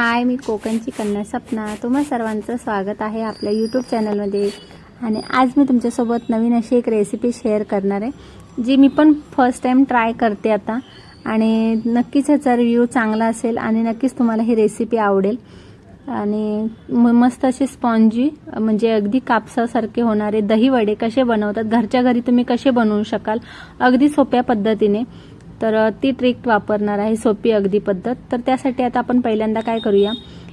हाय मी कोकणची कन्या सपना. तुम्हा सर्वांचं स्वागत आहे आपल्या यूट्यूब चॅनलमध्ये आणि आज मी तुमच्यासोबत नवीन अशी एक रेसिपी शेअर करणार आहे जी मी पण फर्स्ट टाईम ट्राय करते आता. आणि नक्कीच ह्याचा रिव्ह्यू चांगला असेल आणि नक्कीच तुम्हाला ही रेसिपी आवडेल. आणि म मस्त असे स्पॉन्जी म्हणजे अगदी कापसासारखे होणारे दही वडे कसे बनवतात घरच्या घरी तुम्ही कसे बनवू शकाल अगदी सोप्या पद्धतीने. तर ती ट्रिक वापरणार आहे सोपी अगदी पद्धत. तर त्यासाठी आता आपण पहिल्यांदा काय करूया?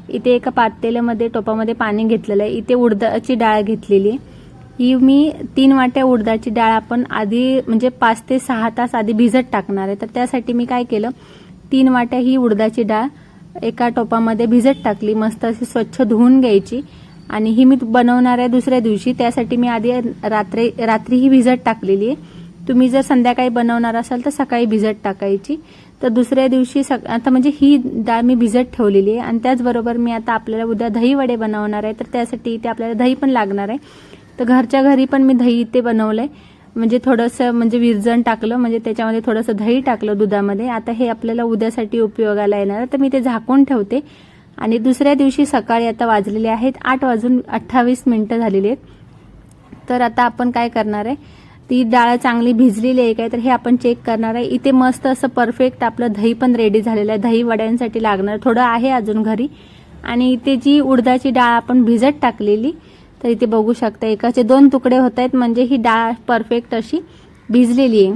इथे एका पातेल्यामध्ये टोपामध्ये पाणी घेतलेलं आहे. इथे उडदाची डाळ घेतलेली आहे. ही मी तीन वाट्या उडदाची डाळ आपण आधी म्हणजे पाच ते सहा तास आधी भिजत टाकणार आहे. तर त्यासाठी मी काय केलं? तीन वाट्या ही उडदाची डाळ एका टोपामध्ये भिजत टाकली. मस्त अशी स्वच्छ धुवून घ्यायची. आणि ही मी बनवणार आहे दुसऱ्या दिवशी. त्यासाठी मी आधी रात्री रात्री ही भिजत टाकलेली आहे. तुम्ही जर संध्याकाळी बनवणार असाल तर सकाळी भिजत टाकायची. तर दुसऱ्या दिवशी सक आता म्हणजे ही डाळ मी भिजत ठेवलेली आहे आणि त्याचबरोबर मी आता आपल्याला उद्या दही वडे बनवणार आहे. तर त्यासाठी इथे आपल्याला दही पण लागणार आहे. तर घरच्या घरी पण मी दही इथे बनवलं आहे म्हणजे थोडंसं म्हणजे विरजण टाकलं म्हणजे त्याच्यामध्ये थोडंसं दही टाकलं दुधामध्ये. आता हे आपल्याला उद्यासाठी उपयोगाला येणार तर मी ते झाकून ठेवते. आणि दुसऱ्या दिवशी सकाळी आता वाजलेले आहेत आठ वाजून अठ्ठावीस मिनटं झालेली आहेत. तर आता आपण काय करणार आहे? ती डाळ चांगली भिजलेली आहे काय तर हे आपण चेक करणार आहे. इथे मस्त असं परफेक्ट आपलं दही पण रेडी झालेलं आहे. दही वड्यांसाठी लागणार. थोडं आहे अजून घरी. आणि इथे जी उडदाची डाळ आपण भिजत टाकलेली तर इथे बघू शकता एकाचे दोन तुकडे होत आहेत. म्हणजे ही डाळ परफेक्ट अशी भिजलेली आहे.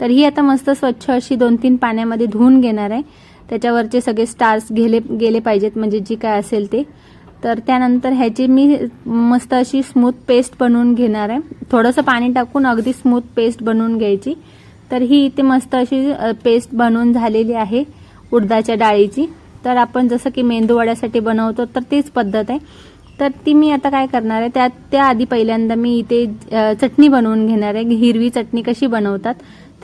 तर ही आता मस्त स्वच्छ अशी दोन तीन पाण्यामध्ये धुवून घेणार आहे. त्याच्यावरचे सगळे स्टार्स गेले गेले पाहिजेत. म्हणजे जी काय असेल ते. तर त्यानंतर ह्याची मी मस्त अशी स्मूथ पेस्ट बनवून घेणार आहे. थोडंसं पाणी टाकून अगदी स्मूथ पेस्ट बनवून घ्यायची. तर ही इथे मस्त अशी पेस्ट बनवून झालेली आहे उडदाच्या डाळीची. तर आपण जसं की मेंदू वड्यासाठी बनवतो तर तीच पद्धत आहे. तर ती मी आता काय करणार आहे त्यात त्याआधी पहिल्यांदा मी इथे चटणी बनवून घेणार आहे. हिरवी चटणी कशी बनवतात.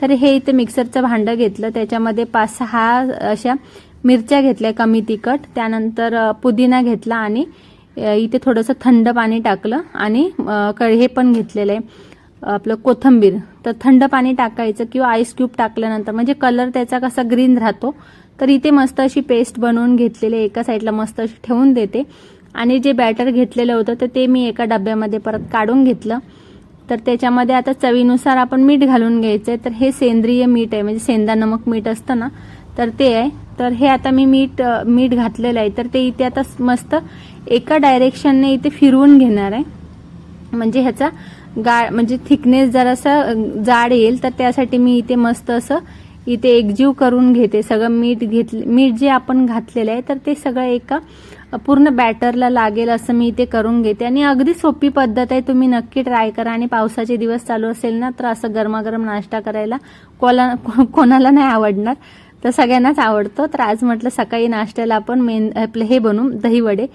तर हे इथे मिक्सरचं भांडं घेतलं. त्याच्यामध्ये पाच सहा अशा मिरच्या घेतल्या कमी तिखट त्यानंतर पुदिना घेतला आणि इथे थोडंसं थंड पाणी टाकलं आणि हे पण घेतलेलं आहे. आपलं कोथंबीर. तर थंड पाणी टाकायचं किंवा आईस क्यूब टाकल्यानंतर म्हणजे कलर त्याचा कसा ग्रीन राहतो तर इथे मस्त अशी पेस्ट बनवून घेतलेली आहे. एका साईडला मस्त अशी ठेवून देते. आणि जे बॅटर घेतलेलं होतं तर ते मी एका डब्यामध्ये परत काढून घेतलं. तर त्याच्यामध्ये आता चवीनुसार आपण मीठ घालून घ्यायचं आहे तर हे सेंद्रिय मीठ आहे. म्हणजे सेंदा नमक मीठ असतं ना तर ते आहे. तर हे आता मी मीठ मीठ घातलेलं आहे. तर ते इथे आता मस्त एका डायरेक्शनने इथे फिरवून घेणार आहे. म्हणजे ह्याचा गाळ म्हणजे थिकनेस जरासा जाड येईल तर त्यासाठी मी इथे मस्त असं इथे एकजीव करून घेते. सगळं मीठ घेतले मीठ जे आपण घातलेलं आहे तर ते सगळं एका पूर्ण बॅटरला लागेल असं मी इथे करून घेते. आणि अगदी सोपी पद्धत आहे. तुम्ही नक्की ट्राय करा. आणि पावसाचे दिवस चालू असेल ना तर असं गरमागरम नाश्ता करायला कोला कोणाला नाही आवडणार. तर सगळ्यांनाच आवडतो. तर आज म्हटलं सकाळी नाश्त्याला आपण मेन आपले हे बनवू दहीवडे.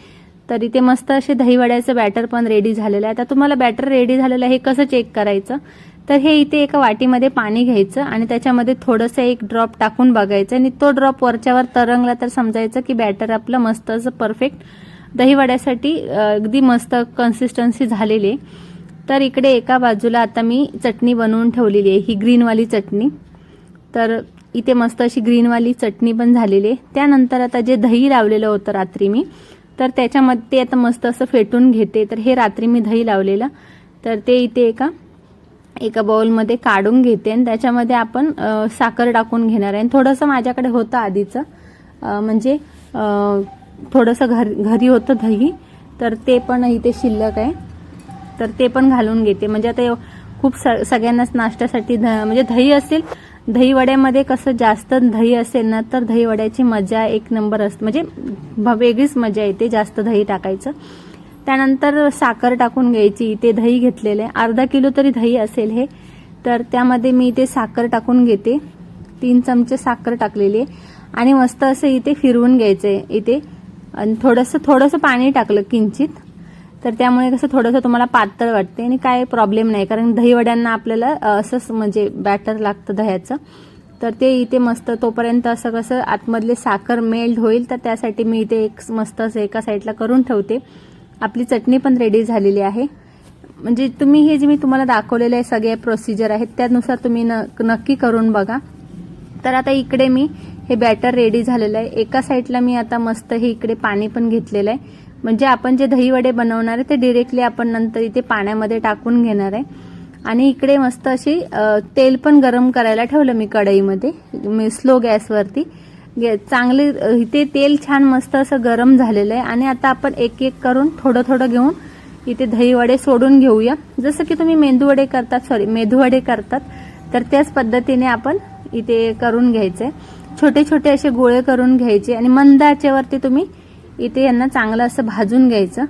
तर इथे मस्त असे दहीवड्याचं बॅटर पण रेडी झालेलं आहे. आता तुम्हाला बॅटर रेडी झालेलं आहे हे कसं चेक करायचं? तर हे इथे एका वाटीमध्ये पाणी घ्यायचं आणि त्याच्यामध्ये थोडंसं एक ड्रॉप टाकून बघायचं. आणि तो ड्रॉप वरच्यावर तरंगला तर समजायचं की बॅटर आपलं मस्त असं परफेक्ट दहीवड्यासाठी अगदी मस्त कन्सिस्टन्सी झालेली आहे. तर इकडे एका बाजूला आता मी चटणी बनवून ठेवलेली आहे ही ग्रीनवाली चटणी. तर इथे मस्त अशी ग्रीनवाली चटणी पण झालेली आहे. त्यानंतर आता जे दही लावलेलं होतं रात्री मी तर त्याच्यामध्ये ते आता मस्त असं फेटून घेते. तर हे रात्री मी दही लावलेलं. तर ते इथे एका एका बाउलमध्ये काढून घेते आणि त्याच्यामध्ये आपण साखर टाकून घेणार आहे. आणि थोडंसं माझ्याकडे होतं आधीचं म्हणजे थोडंसं घर घरी होतं दही तर ते पण इथे शिल्लक आहे. तर ते पण घालून घेते. म्हणजे आता खूप स- सगळ्यांनाच नाश्त्यासाठी ध म्हणजे दही असेल दहीवड्यामध्ये कसं जास्त दही असेल ना तर दहीवड्याची मजा एक नंबर असते. म्हणजे वेगळीच मजा येते जास्त दही टाकायचं. त्यानंतर साखर टाकून घ्यायची इथे दही घेतलेले आहे. अर्धा किलो तरी दही असेल हे तर त्यामध्ये मी इथे साखर टाकून घेते. तीन चमचे साखर टाकलेली आहे. आणि मस्त असं इथे फिरवून घ्यायचं आहे इथे. आणि थोडंसं थोडंसं पाणी टाकलं किंचित. तर त्यामुळे कसं थोडंसं तुम्हाला पातळ वाटते आणि काय प्रॉब्लेम नाही. कारण दहीवड्यांना आपल्याला असंच म्हणजे बॅटर लागतं दह्याचं. तर ते इथे मस्त तोपर्यंत असं कसं आतमधले साखर मेल्ट होईल तर त्यासाठी मी इथे एक मस्त असं एका साईडला करून ठेवते. आपली चटणी पण रेडी झालेली आहे. म्हणजे तुम्ही हे जे मी तुम्हाला दाखवलेले आहे सगळे प्रोसिजर आहेत त्यानुसार तुम्ही न नक्की करून बघा. तर आता इकडे मी हे बॅटर रेडी झालेलं आहे. एका साईडला मी आता मस्त हे इकडे पाणी पण घेतलेलं आहे. म्हणजे आपण जे दहीवडे बनवणार आहे ते डिरेक्टली आपण नंतर इथे पाण्यामध्ये टाकून घेणार आहे. आणि इकडे मस्त अशी तेल पण गरम करायला ठेवलं मी कढईमध्ये मी स्लो गॅसवरती चांगले इथे तेल छान मस्त असं गरम झालेलं आहे. आणि आता आपण एक एक करून थोडं थोडं घेऊन इथे दहीवडे सोडून घेऊया. जसं की तुम्ही मेंदूवडे करतात सॉरी मेदूवडे करतात तर त्याच पद्धतीने आपण इथे करून घ्यायचे छोटे छोटे असे गोळे करून घ्यायचे. आणि मंद आचेवरती तुम्ही इथे यांना चांगलं असं भाजून घ्यायचं.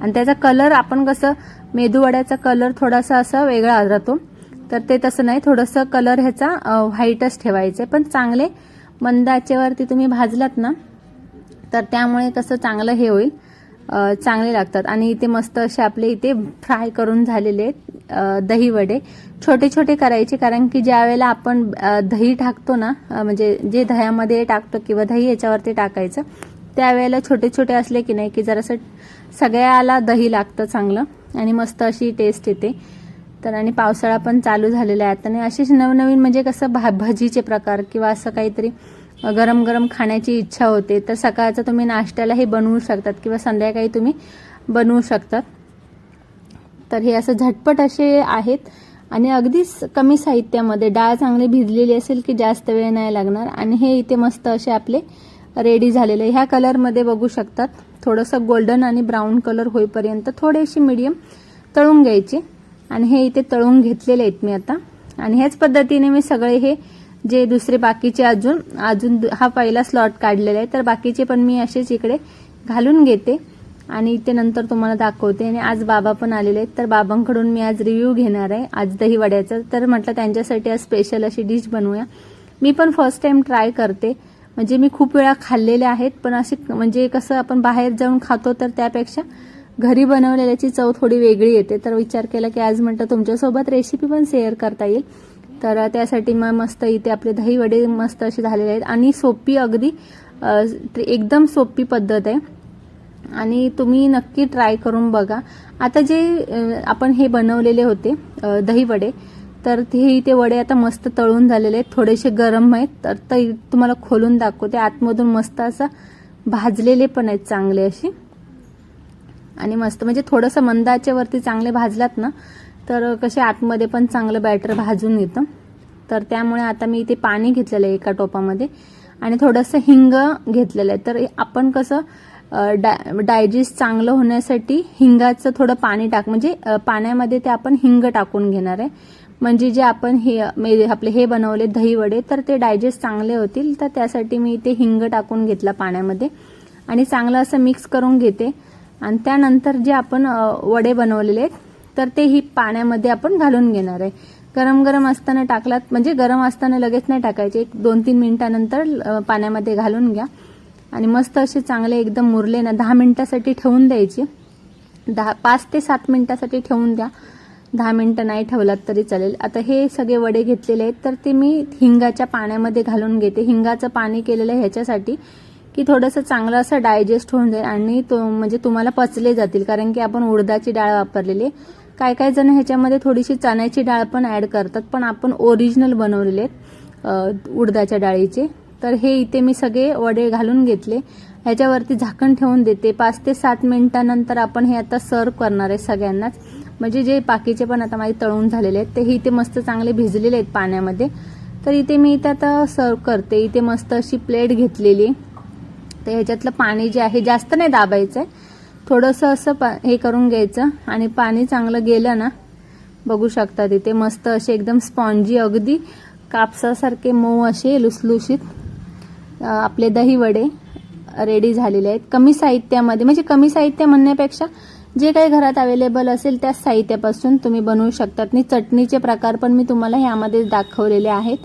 आणि त्याचा कलर आपण कसं मेदूवड्याचा कलर थोडासा असा वेगळा राहतो. तर ते तसं नाही थोडंसं कलर ह्याचा व्हाईटच ठेवायचं. पण चांगले मंदाचेवरती तुम्ही भाजलात ना तर त्यामुळे कसं चांगलं हे होईल. चांगले लागतात. आणि इथे मस्त असे आपले इथे फ्राय करून झालेले दही वडे छोटे छोटे करायचे कारण की ज्या वेळेला आपण दही टाकतो ना म्हणजे जे दह्यामध्ये टाकतो किंवा दही याच्यावरती टाकायचं त्यावेळेला छोटे छोटे असले की नाही की जरासं सगळ्याला दही लागतं चांगलं आणि मस्त अशी टेस्ट येते. तर आणि पावसाळा पण चालू झालेला आहे. आता आणि असेच नवनवीन म्हणजे कसं भा भजीचे प्रकार किंवा असं काहीतरी गरम गरम खाण्याची इच्छा होते तर सकाळचं तुम्ही नाश्त्याला हे बनवू शकतात किंवा संध्याकाळी तुम्ही बनवू शकतात. तर हे असं झटपट असे आहेत आणि अगदीच कमी साहित्यामध्ये. डाळ चांगली भिजलेली असेल की जास्त वेळ नाही लागणार आणि हे इथे मस्त असे आपले रेडी झालेलं आहे. ह्या कलरमध्ये बघू शकतात. थोडंसं गोल्डन आणि ब्राऊन कलर होईपर्यंत थोडेशी मीडियम तळून घ्यायचे. आणि हे इथे तळून घेतलेले आहेत मी आता. आणि ह्याच पद्धतीने मी सगळे हे जे दुसरे बाकीचे अजून अजून हा पहिला स्लॉट काढलेला आहे. तर बाकीचे पण मी असेच इकडे घालून घेते. आणि इथे नंतर तुम्हाला दाखवते. आणि आज बाबा पण आलेले आहेत. तर बाबांकडून मी आज रिव्ह्यू घेणार आहे. आज दही वड्याचा तर म्हटलं त्यांच्यासाठी आज स्पेशल अशी डिश बनवूया. मी पण फर्स्ट टाइम ट्राय करते. म्हणजे मी खूप वेळा खाल्लेले आहेत पण असे म्हणजे कसं आपण बाहेर जाऊन खातो तर त्यापेक्षा घरी बनवलेल्याची चव थोडी वेगळी येते. तर विचार केला की आज म्हटलं तुमच्यासोबत रेसिपी पण शेअर करता येईल. तर त्यासाठी मग मस्त इथे आपले दही वडे मस्त असे झालेले आहेत. आणि सोपी अगदी एकदम सोपी पद्धत आहे. आणि तुम्ही नक्की ट्राय करून बघा. आता जे आपण हे बनवलेले होते दहीवडे दही वडे तर ते इथे वडे आता मस्त तळून झालेले आहेत. थोडेसे गरम आहेत. तर ते तुम्हाला खोलून दाखवते. आतमधून मस्त असं भाजलेले पण आहेत चांगले असे. आणि मस्त म्हणजे थोडंसं मंदाच्या वरती चांगले भाजलात ना तर कसे आतमध्ये पण चांगलं बॅटर भाजून येतं. तर त्यामुळे आता मी इथे पाणी घेतलेलं आहे एका टोपामध्ये. आणि थोडंसं हिंग घेतलेलं आहे. तर आपण कसं डा डायजेस्ट चांगलं होण्यासाठी हिंगाचं थोडं पाणी टाक म्हणजे पाण्यामध्ये ते आपण हिंग टाकून घेणार आहे. म्हणजे जे आपण हे आपले हे बनवले दही वडे तर ते डायजेस्ट चांगले होतील. तर त्यासाठी मी इथे हिंग टाकून घेतला पाण्यामध्ये. आणि चांगलं असं मिक्स करून घेते. आणि त्यानंतर जे आपण वडे बनवलेले आहेत तर ते ही पाण्यामध्ये आपण घालून घेणार आहे. गरम गरम असताना टाकलात म्हणजे गरम असताना लगेच नाही टाकायचे. एक दोन तीन मिनिटानंतर पाण्यामध्ये घालून घ्या. आणि मस्त असे चांगले एकदम मुरले ना दहा मिनिटासाठी ठेवून द्यायचे. दहा पाच ते सात मिनिटासाठी ठेवून द्या. दहा मिनटं नाही ठेवलात तरी चालेल. आता हे सगळे वडे घेतलेले आहेत तर ते मी हिंगाच्या पाण्यामध्ये घालून घेते. हिंगाचं पाणी केलेलं आहे ह्याच्यासाठी की थोडंसं चांगलं असं डायजेस्ट होऊन जाईल आणि तो म्हणजे तुम्हाला पचले जातील कारण की आपण उडदाची डाळ वापरलेली आहे. काय काय जण ह्याच्यामध्ये थोडीशी चण्याची डाळ पण ॲड करतात पण आपण ओरिजिनल बनवलेले आहेत उडदाच्या डाळीचे. तर हे इथे मी सगळे वडे घालून घेतले. ह्याच्यावरती झाकण ठेवून देते. पाच ते सात मिनिटानंतर आपण हे आता सर्व करणार आहे सगळ्यांनाच. म्हणजे जे बाकीचे पण आता माझे तळून झालेले आहेत ते इथे मस्त चांगले भिजलेले आहेत पाण्यामध्ये. तर इथे मी इथे आता सर्व करते. इथे मस्त अशी प्लेट घेतलेली. तर ह्याच्यातलं पाणी जे आहे जास्त नाही दाबायचं आहे थोडंसं असं पा हे करून घ्यायचं. आणि पाणी चांगलं गेलं ना बघू शकता तिथे मस्त असे एकदम स्पॉन्जी अगदी कापसासारखे मऊ असे लुसलुशीत आपले दही वडे रेडी झालेले आहेत. कमी साहित्यामध्ये म्हणजे कमी साहित्य म्हणण्यापेक्षा जे काही घरात अवेलेबल असेल त्या साहित्यापासून तुम्ही बनवू शकतात. आणि चटणीचे प्रकार पण मी तुम्हाला ह्यामध्ये दाखवलेले आहेत.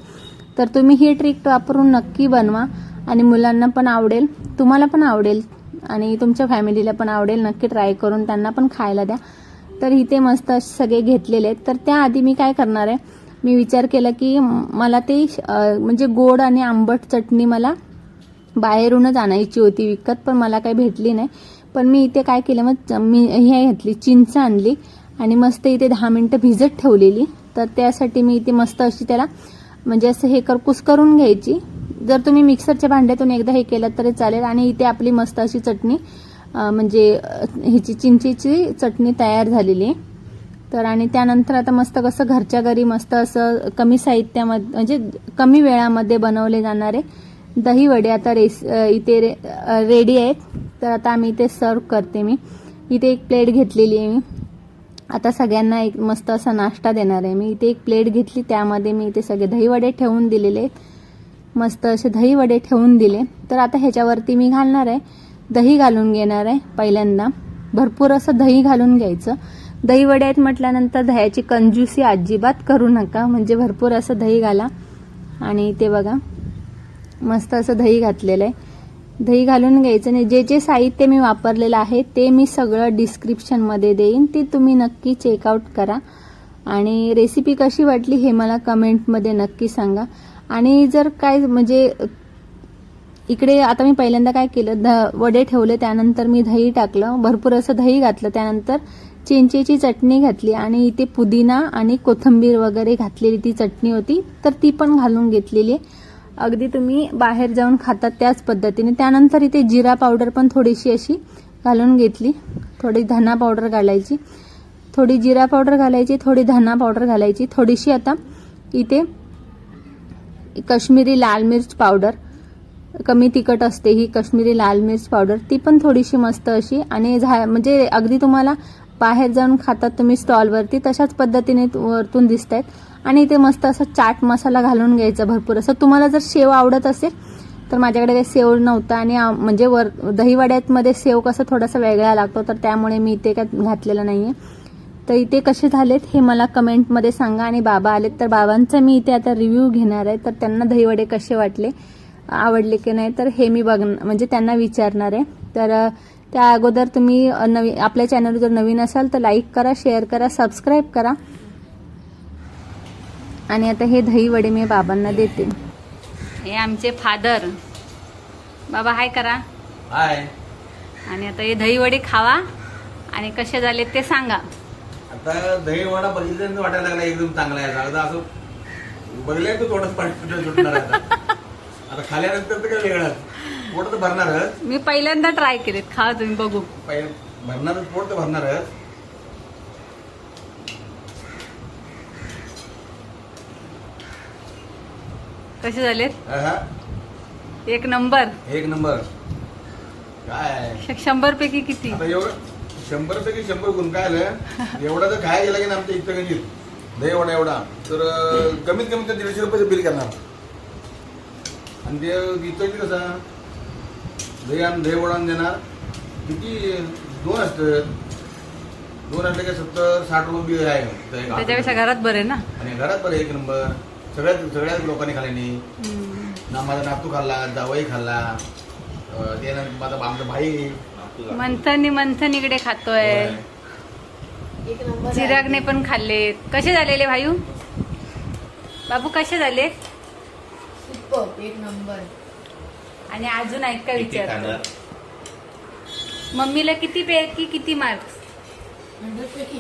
तर तुम्ही ही ट्रिक वापरून नक्की बनवा. आणि मुलांना पण आवडेल तुम्हाला पण आवडेल आणि तुमच्या फॅमिलीला पण आवडेल. नक्की ट्राय करून त्यांना पण खायला द्या. तर इथे मस्त सगळे घेतलेले आहेत. तर त्याआधी मी काय करणार आहे मी विचार केला की मला ते म्हणजे गोड आणि आंबट चटणी मला बाहेरूनच आणायची होती विकत पण मला काही भेटली नाही. पण मी इथे काय केलं मग च- मी हे घेतली चिंच आणली आणि मस्त इथे दहा मिनटं भिजत ठेवलेली. तर त्यासाठी मी इथे मस्त अशी त्याला म्हणजे असं हे कर कुस्करून घ्यायची. जर तुम्ही मिक्सरच्या भांड्यातून एकदा हे केलं तरी चालेल. आणि इथे आपली मस्त अशी चटणी म्हणजे ह्याची चिंचेची चटणी तयार झालेली. आहे तर आणि त्यानंतर आता मस्त कसं घरच्या घरी मस्त असं कमी साहित्यामध्ये म्हणजे कमी वेळामध्ये बनवले जाणारे दही वडे आता रेस इथे रे रेडी आहेत. तर आता आम्ही इथे सर्व करते मी. इथे एक प्लेट घेतलेली आहे मी. आता सगळ्यांना एक मस्त असा नाश्ता देणार आहे मी. इथे एक प्लेट घेतली. त्यामध्ये मी इथे सगळे दहीवडे ठेवून दिलेले आहेत. मस्त असे दहीवडे ठेवून दिले. तर आता ह्याच्यावरती मी घालणार आहे. दही घालून घेणार आहे पहिल्यांदा. भरपूर असं दही घालून घ्यायचं. दहीवडे आहेत म्हटल्यानंतर दह्याची कंजूसी अजिबात करू नका. म्हणजे भरपूर असं दही घाला. आणि ते बघा. मस्त असं दही घातलेलं आहे. दही घालून घ्यायचं आणि जे जे साहित्य मी वापरलेलं आहे ते मी सगळं डिस्क्रिप्शनमध्ये देईन. ते तुम्ही नक्की चेकआउट करा. आणि रेसिपी कशी वाटली हे मला कमेंटमध्ये नक्की सांगा. आणि जर काय म्हणजे इकडे आता मी पहिल्यांदा काय केलं ध वडे ठेवले त्यानंतर मी दही टाकलं. भरपूर असं दही घातलं. त्यानंतर चिंचेची चटणी घातली आणि इथे पुदिना आणि कोथिंबीर वगैरे घातलेली ती चटणी होती. तर ती पण घालून घेतलेली आहे. अगदी तुम्ही बाहेर जाऊन खातात त्याच पद्धतीने. त्यानंतर इथे जिरा पावडर पण थोडीशी अशी घालून घेतली. थोडी धना पावडर घालायची. थोडी जिरा पावडर घालायची थोडी धना पावडर घालायची. थोडीशी आता इथे कश्मीरी लाल मिर्च पावडर. कमी तिखट असते ही कश्मीरी लाल मिर्च पावडर. ती पण थोडीशी मस्त अशी आणि झा म्हणजे अगदी तुम्हाला बाहेर जाऊन खातात तुम्ही स्टॉलवरती तशाच पद्धतीने वरतून दिसत आहेत आणि इथे मस्त असं चाट मसाला घालून घ्यायचा भरपूर. असं तुम्हाला जर शेव आवडत असेल तर माझ्याकडे काही सेव नव्हता आणि म्हणजे वर दहीवड्यातमध्ये सेव कसं थोडासा वेगळा लागतो तर त्यामुळे मी इथे काय घातलेलं नाही आहे तर इथे कसे झालेत हे मला कमेंटमध्ये सांगा आणि बाबा आलेत तर बाबांचा मी इथे आता रिव्ह्यू घेणार आहे तर त्यांना दहीवडे कसे वाटले आवडले की नाही तर हे मी बघ म्हणजे त्यांना विचारणार आहे. तर त्या अगोदर तुम्ही नवी आपल्या चॅनल जर नवीन असाल तर लाईक करा शेअर करा सबस्क्राईब करा. आणि आता हे दही वडे मी बाबांना देते. हे आमचे फादर. बाबा हाय करा. हाय. आणि आता हे दही वडे खावा आणि कसे झाले ते सांगा. आता दही वडा बघितल्यानंतर वाटायला लागला एकदम चांगला आहे. अगदी असं बघल्या तर थोडंच पाणी सुटणार आता. आता खाल्यानंतर तर काय वेगळं. पोट तर भरणारच. मी पहिल्यांदा ट्राय केलेत. खा तुम्ही बघू. पहिले भरणारच पोट तर भरणारच. कसे झालेत. एक नंबर. एक नंबर. काय? शंभर पैकी किती? आता एवढं शंभर पैकी शंभर गुण काय आलं एवढा जर खायला गेला की ना आमच्या इथं गंजीत दही वडा एवढा. तर अं, कमीत कमी तर दीडशे रुपयाचं बिल करणार. आणि ते इथं कसा? दही आण दही वडा देणार. किती? दोन असतं. दोन असले का सत्तर साठ रुपये बिल आहे. त्याच्यापेक्षा घरात बरे ना? आणि घरात बरं एक नंबर. सगळ्यात सगळ्याच लोकांनी खाल्ल्यानी ना माझा नातू खाल्ला जावई खाल्ला. अं, त्यानंतर माझा आमचा भाई. मंथनी मंथन इकडे खातोय. एक नंबर चिरागने पण खाल्लेत कसे झालेले भाऊ बाबू कसे झाले? सुपर एक नंबर. आणि अजून ऐक का विचार मम्मीला किती पैकी किती मार्क्स हंड्रेड पैकी.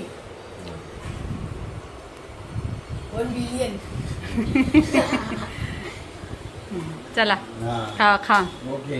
वन बिलियन चला. खा खा. ओके.